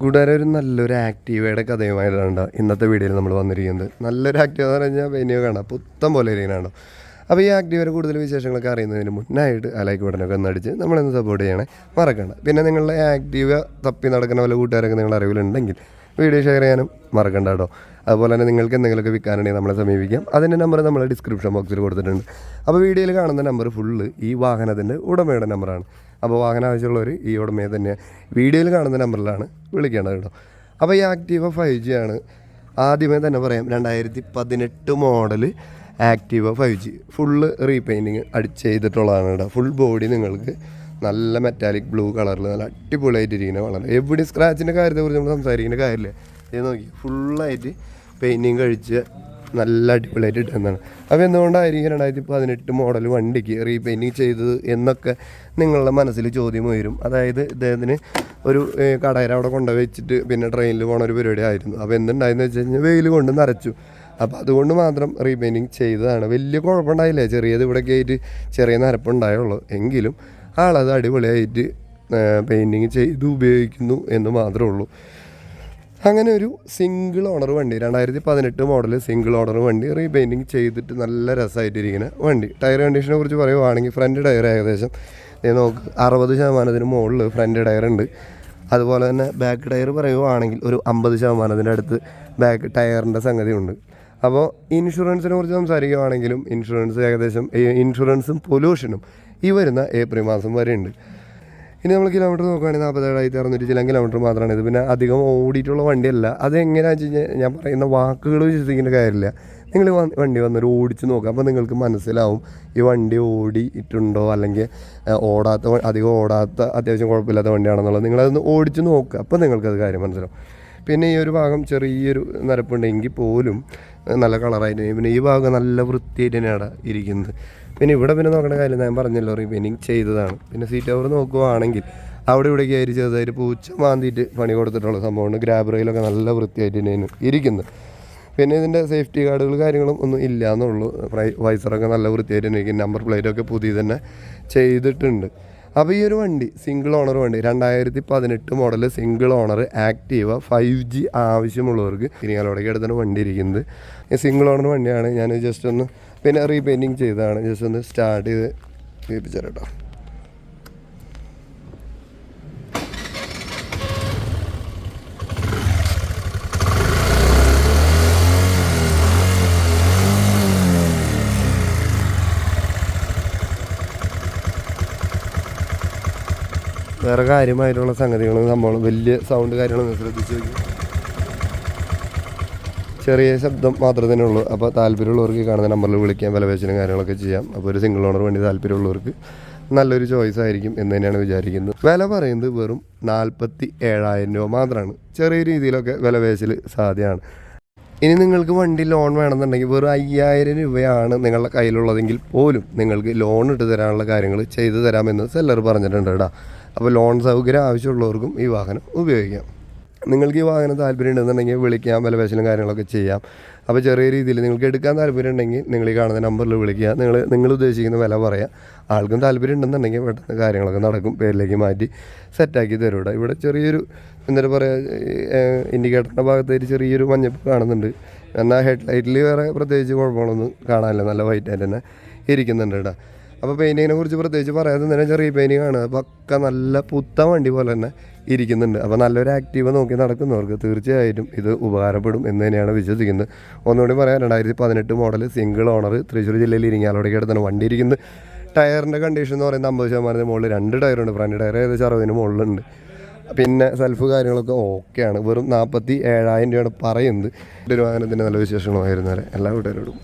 കൂട്ടുകാരെ ഒരു നല്ലൊരു ആക്റ്റീവയുടെ കഥയുമായിട്ടാണ് ഇന്നത്തെ വീഡിയോയിൽ നമ്മൾ വന്നിരിക്കുന്നത്. നല്ലൊരു ആക്റ്റീവ എന്ന് പറഞ്ഞു കഴിഞ്ഞാൽ വെന്യൂ കാണാം പുത്തം പോലെ ഇരിക്കണോ അപ്പോൾ ഈ ആക്റ്റീവയുടെ കൂടുതൽ വിശേഷങ്ങളൊക്കെ അറിയുന്നതിന് മുന്നായിട്ട് ആ ലൈക്ക് ബട്ടനൊക്കെ ഒന്ന് അടിച്ച് നമ്മളൊന്ന് സപ്പോർട്ട് ചെയ്യണേ മറക്കണ്ട. പിന്നെ നിങ്ങളുടെ ആക്റ്റീവ തപ്പി നടക്കുന്ന വല്ല കൂട്ടുകാരൊക്കെ നിങ്ങളുടെ അറിവിലുണ്ടെങ്കിൽ വീഡിയോ ഷെയർ ചെയ്യാനും മറക്കണ്ട കേട്ടോ. അതുപോലെ തന്നെ നിങ്ങൾക്ക് എന്തെങ്കിലുമൊക്കെ വിൽക്കാനുണ്ടെങ്കിൽ നമ്മളെ സമീപിക്കാം. അതിന്റെ നമ്പർ നമ്മൾ ഡിസ്ക്രിപ്ഷൻ ബോക്സിൽ കൊടുത്തിട്ടുണ്ട്. അപ്പോൾ വീഡിയോയിൽ കാണുന്ന നമ്പർ ഫുള്ള് ഈ വാഹനത്തിന്റെ ഉടമയുടെ നമ്പറാണ് അപ്പോൾ വാഹനം ആവശ്യമുള്ളവർ ഈ ഉടമയെ തന്നെ വീഡിയോയിൽ കാണുന്ന നമ്പറിലാണ് വിളിക്കേണ്ടത് കേട്ടോ. അപ്പോൾ ഈ ആക്റ്റീവ ഫൈവ് ജി ആണ്. ആദ്യമേ തന്നെ പറയാം രണ്ടായിരത്തി പതിനെട്ട് model Activa five G full repainting അടിച്ച് ചെയ്തിട്ടുള്ളതാണ് കേട്ടോ. ഫുൾ ബോഡി നിങ്ങൾക്ക് നല്ല മെറ്റാലിക് ബ്ലൂ കളറിൽ നല്ല അടിപൊളിയായിട്ടിരിക്കുന്ന വളരെ എവിടെ സ്ക്രാച്ചിന്റെ കാര്യത്തെക്കുറിച്ച് നമ്മൾ സംസാരിക്കുന്ന കാര്യമില്ല ഇത് നോക്കി ഫുള്ളായിട്ട് പെയിന്റിങ് കഴിച്ച് നല്ല അടിപൊളിയായിട്ട് ഇട്ടുന്നതാണ് അപ്പോൾ എന്തുകൊണ്ടായിരിക്കും രണ്ടായിരത്തി പതിനെട്ട് മോഡൽ വണ്ടിക്ക് റീപെയിന്റിങ് ചെയ്തത് എന്നൊക്കെ നിങ്ങളുടെ മനസ്സിൽ ചോദ്യം ഉയരും. അതായത് ഇദ്ദേഹത്തിന് ഒരു കടയിൽ അവിടെ കൊണ്ടുവച്ചിട്ട് പിന്നെ ട്രെയിനിൽ പോണ ഒരു പരിപാടി ആയിരുന്നു. അപ്പോൾ എന്തുണ്ടായെന്ന് വെച്ച് കഴിഞ്ഞാൽ വെയിൽ കൊണ്ട് നിറച്ചു അപ്പോൾ അതുകൊണ്ട് മാത്രം റീപെയിന്റിങ് ചെയ്തതാണ്. വലിയ കുഴപ്പമുണ്ടായില്ല. ചെറിയത് ഇവിടെയൊക്കെ ആയിട്ട് ചെറിയ നരപ്പുണ്ടായുള്ളൂ. എങ്കിലും ആളത് അടിപൊളിയായിട്ട് പെയിന്റിങ് ചെയ്ത് ഉപയോഗിക്കുന്നു എന്ന് മാത്രമേ ഉള്ളൂ. അങ്ങനെ ഒരു സിംഗിൾ ഓണർ വണ്ടി രണ്ടായിരത്തി പതിനെട്ട് മോഡൽ സിംഗിൾ ഓണർ വണ്ടി റീപെയിന്റിങ് ചെയ്തിട്ട് നല്ല രസമായിട്ടിരിക്കുന്ന വണ്ടി. ടയർ കണ്ടീഷനെ കുറിച്ച് പറയുവാണെങ്കിൽ ഫ്രണ്ട് ടയർ ഏകദേശം നോക്ക് അറുപത് ശതമാനത്തിന് മുകളിൽ ഫ്രണ്ട് ടയർ ഉണ്ട്. അതുപോലെ തന്നെ ബാക്ക് ടയർ പറയുവാണെങ്കിൽ ഒരു അമ്പത് ശതമാനത്തിന്റെ അടുത്ത് ബാക്ക് ടയറിന്റെ സംഗതി ഉണ്ട് അപ്പോൾ ഇൻഷുറൻസിനെ കുറിച്ച് സംസാരിക്കുകയാണെങ്കിലും ഇൻഷുറൻസ് ഏകദേശം ഇൻഷുറൻസും പൊല്യൂഷനും ഈ വരുന്ന ഏപ്രിൽ മാസം വരെ ഉണ്ട്. ഇനി നമ്മൾ കിലോമീറ്റർ നോക്കുകയാണെങ്കിൽ നാൽപ്പത്തേഴായിരത്തി അറുന്നൂറ്റി ചില കിലോമീറ്റർ മാത്രമാണ് ഇത്. പിന്നെ അധികം ഓടിയിട്ടുള്ള വണ്ടിയല്ല. അത് എങ്ങനെയാണെന്ന് വെച്ച് കഴിഞ്ഞാൽ ഞാൻ പറയുന്ന വാക്കുകൾ വിശ്വസിക്കേണ്ട കാര്യമില്ല. നിങ്ങൾ വണ്ടി വന്നൊരു ഓടിച്ച് നോക്കുക അപ്പോൾ നിങ്ങൾക്ക് മനസ്സിലാവും ഈ വണ്ടി ഓടിയിട്ടുണ്ടോ? അല്ലെങ്കിൽ ഓടാത്ത അധികം ഓടാത്ത അത്യാവശ്യം കുഴപ്പമില്ലാത്ത വണ്ടിയാണെന്നുള്ളത് നിങ്ങളതൊന്ന് ഓടിച്ച് നോക്കുക അപ്പോൾ നിങ്ങൾക്കത് കാര്യം മനസ്സിലാവും. പിന്നെ ഈ ഒരു ഭാഗം ചെറിയൊരു നിരപ്പുണ്ടെങ്കിൽ പോലും നല്ല കളറായിട്ട് പിന്നെ ഈ ഭാഗം നല്ല വൃത്തിയായിട്ട് തന്നെയാണ് ഇരിക്കുന്നത്. പിന്നെ ഇവിടെ പിന്നെ നോക്കേണ്ട കാര്യം ഞാൻ പറഞ്ഞല്ലോ റിപ്പീനിങ് ചെയ്തതാണ്. പിന്നെ സീറ്റ് ഓവർ നോക്കുവാണെങ്കിൽ അവിടെ ഇവിടേക്ക് ആയിട്ട് ചെറുതായിട്ട് പൂച്ച മാന്തിയിട്ട് പണി കൊടുത്തിട്ടുള്ള സംഭവമാണ്. ഗ്രാബ് റെയിലൊക്കെ നല്ല വൃത്തിയായിട്ട് തന്നെയാണ് ഇരിക്കുന്നത്. പിന്നെ ഇതിന്റെ സേഫ്റ്റി കാർഡുകൾ കാര്യങ്ങളും ഒന്നും ഇല്ല എന്നുള്ളൂ വൈസറൊക്കെ നല്ല വൃത്തിയായിട്ട് തന്നെ നമ്പർ പ്ലേറ്റൊക്കെ പുതിയ തന്നെ ചെയ്തിട്ടുണ്ട്. അപ്പോൾ ഈ ഒരു വണ്ടി സിംഗിൾ ഓണർ വണ്ടി രണ്ടായിരത്തി പതിനെട്ട് model single owner Activa five G ആവശ്യമുള്ളവർക്ക് ഇരിങ്ങാലോടേക്ക് എടുത്താണ് വണ്ടി ഇരിക്കുന്നത്. സിംഗിൾ ഓണർ വണ്ടിയാണ്. ഞാൻ ജസ്റ്റ് ഒന്ന് പിന്നെ റീപെയിന്റിങ് ചെയ്തതാണ്. ജസ്റ്റ് ഒന്ന് സ്റ്റാർട്ട് ചെയ്ത് കേൾപ്പിച്ചാൽ കേട്ടോ വേറെ കാര്യമായിട്ടുള്ള സംഗതികളും സംഭവം വലിയ സൗണ്ട് കാര്യങ്ങളൊന്നും ശ്രദ്ധിച്ച് ചെറിയ ശബ്ദം മാത്രമേ തന്നെ ഉള്ളൂ. അപ്പോൾ താല്പര്യമുള്ളവർക്ക് കാണുന്ന നമ്പറിൽ വിളിക്കാൻ വിലപേശലും കാര്യങ്ങളൊക്കെ ചെയ്യാം. അപ്പോൾ ഒരു സിംഗിൾ ഓണർ വേണ്ടി താല്പര്യമുള്ളവർക്ക് നല്ലൊരു ചോയ്സ് ആയിരിക്കും എന്ന് തന്നെയാണ് വിചാരിക്കുന്നത്. വില പറയുന്നത് വെറും നാൽപ്പത്തി ഏഴായിരം രൂപ മാത്രമാണ് ചെറിയ രീതിയിലൊക്കെ വിലപേശൽ സാധ്യമാണ്. ഇനി നിങ്ങൾക്ക് വണ്ടി ലോൺ വേണമെന്നുണ്ടെങ്കിൽ വെറും അയ്യായിരം രൂപയാണ് നിങ്ങളുടെ കയ്യിലുള്ളതെങ്കിൽ പോലും നിങ്ങൾക്ക് ലോൺ ഇട്ട് തരാനുള്ള കാര്യങ്ങൾ ചെയ്തു തരാമെന്ന് സെല്ലർ പറഞ്ഞിട്ടുണ്ട് കേട്ടോ. അപ്പോൾ ലോൺ സൗകര്യം ആവശ്യമുള്ളവർക്കും ഈ വാഹനം ഉപയോഗിക്കാം. നിങ്ങൾക്ക് ഈ വാഹനം താല്പര്യം ഉണ്ടെന്നുണ്ടെങ്കിൽ വിളിക്കാം വിലപേശലും കാര്യങ്ങളൊക്കെ ചെയ്യാം. അപ്പോൾ ചെറിയ രീതിയിൽ നിങ്ങൾക്ക് എടുക്കാൻ താല്പര്യം ഉണ്ടെങ്കിൽ നിങ്ങൾ ഈ കാണുന്ന നമ്പറിൽ വിളിക്കുക. നിങ്ങൾ നിങ്ങൾ ഉദ്ദേശിക്കുന്ന വില പറയാം. ആൾക്കും താല്പര്യം ഉണ്ടെന്നുണ്ടെങ്കിൽ പെട്ടെന്ന് കാര്യങ്ങളൊക്കെ നടക്കും പേരിലേക്ക് മാറ്റി സെറ്റാക്കി തരും ഇവിടെ. ഇവിടെ ചെറിയൊരു എന്താ പറയുക ഇൻഡിക്കേറ്ററിന്റെ ഭാഗത്തായിട്ട് ചെറിയൊരു മഞ്ഞപ്പ് കാണുന്നുണ്ട്. എന്നാൽ ഹെഡ് ലൈറ്റിൽ വേറെ പ്രത്യേകിച്ച് കുഴപ്പങ്ങളൊന്നും കാണാനില്ല. നല്ല വൈറ്റായിട്ട് തന്നെ ഇരിക്കുന്നുണ്ട് കേട്ടോ അപ്പോൾ പെയിന്റിങ്ങിനെ കുറിച്ച് പ്രത്യേകിച്ച് പറയാതെ തന്നെ ചെറിയ പെയിന്റിങ് ആണ്. പക്ക നല്ല പുത്ത വണ്ടി പോലെ തന്നെ ഇരിക്കുന്നുണ്ട്. അപ്പോൾ നല്ലൊരു ആക്റ്റീവ് നോക്കി നടക്കുന്നവർക്ക് തീർച്ചയായിട്ടും ഇത് ഉപകാരപ്പെടും എന്ന് തന്നെയാണ് വിശ്വസിക്കുന്നത്. ഒന്നുകൂടി പറയാം രണ്ടായിരത്തി പതിനെട്ട് മോഡൽ സിംഗിൾ ഓണർ തൃശ്ശൂർ ജില്ലയിൽ ഇരിങ്ങാലോടേക്ക് അടുത്താണ് വണ്ടി ഇരിക്കുന്നത്. ടയറിന്റെ കണ്ടീഷൻ എന്ന് പറയുന്നത് അമ്പത് ശതമാനത്തിന് മുകളിൽ രണ്ട് ടയറുണ്ട് ഫ്രണ്ട് ടയർ ഏകദേശം അറുപതിന് മുകളിലുണ്ട്. പിന്നെ സെൽഫ് കാര്യങ്ങളൊക്കെ ഓക്കെയാണ് വെറും നാൽപ്പത്തി ഏഴായിരം രൂപയാണ് പറയുന്നത്. ഒരു വാഹനത്തിന്റെ നല്ല വിശേഷങ്ങളുമായിരുന്നു. എല്ലാ കൂട്ടുകാരോടും